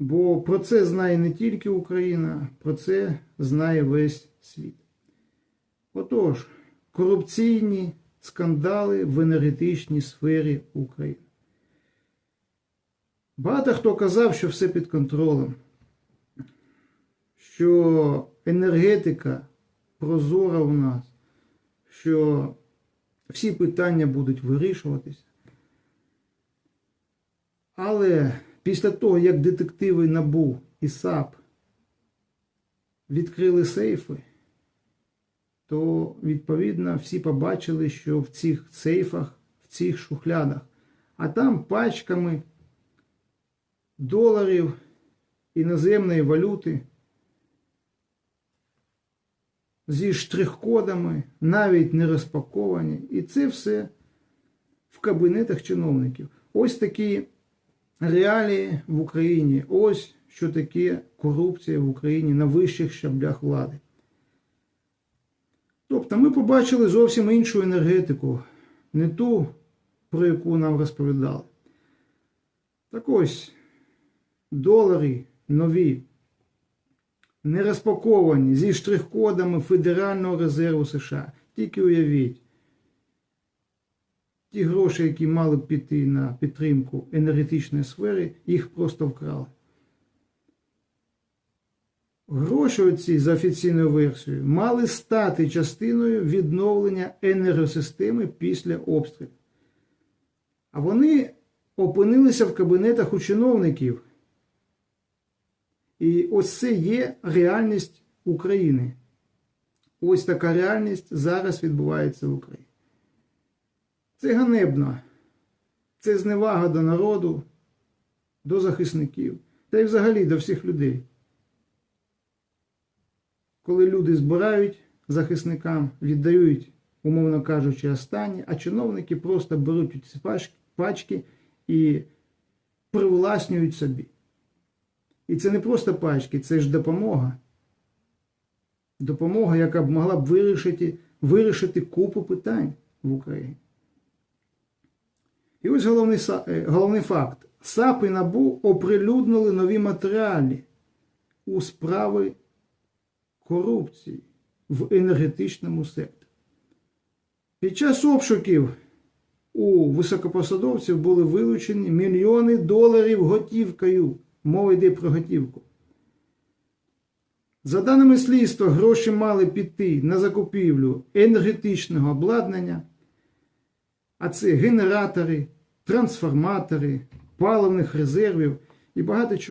Бо про це знає не тільки Україна, про це знає весь світ. Отож, корупційні скандали в енергетичній сфері України. Багато хто казав, що все під контролем, що енергетика прозора у нас, що всі питання будуть вирішуватися. Але після того, як детективи НАБУ і САП відкрили сейфи, то відповідно всі побачили, що в цих сейфах, в цих шухлядах, а там пачками доларів іноземної валюти зі штрих-кодами, навіть не розпаковані. І це все в кабінетах чиновників. Ось такі реалії в Україні. Ось що таке корупція в Україні на вищих щаблях влади. Тобто ми побачили зовсім іншу енергетику, не ту, про яку нам розповідали. Так ось, долари нові, не розпаковані зі штрих-кодами Федерального резерву США. Тільки уявіть, ті гроші, які мали піти на підтримку енергетичної сфери, їх просто вкрали. Гроші оці за офіційною версією мали стати частиною відновлення енергосистеми після обстрілів. А вони опинилися в кабінетах у чиновників. І ось це є реальність України. Ось така реальність зараз відбувається в Україні. Це ганебно. Це зневага до народу, до захисників та й взагалі до всіх людей. Коли люди збирають захисникам, віддають, умовно кажучи, останні, а чиновники просто беруть ці пачки, і привласнюють собі. І це не просто пачки, це ж допомога. Допомога, яка б могла б вирішити, вирішити купу питань в Україні. І ось головний, е, головний факт. САП і НАБУ оприлюднили нові матеріали у справи корупції в енергетичному секторі. Під час обшуків у високопосадовців були вилучені мільйони доларів готівкою. Мова йде про готівку. За даними слідства, гроші мали піти на закупівлю енергетичного обладнання, а це генератори, трансформатори, паливних резервів і багато чого.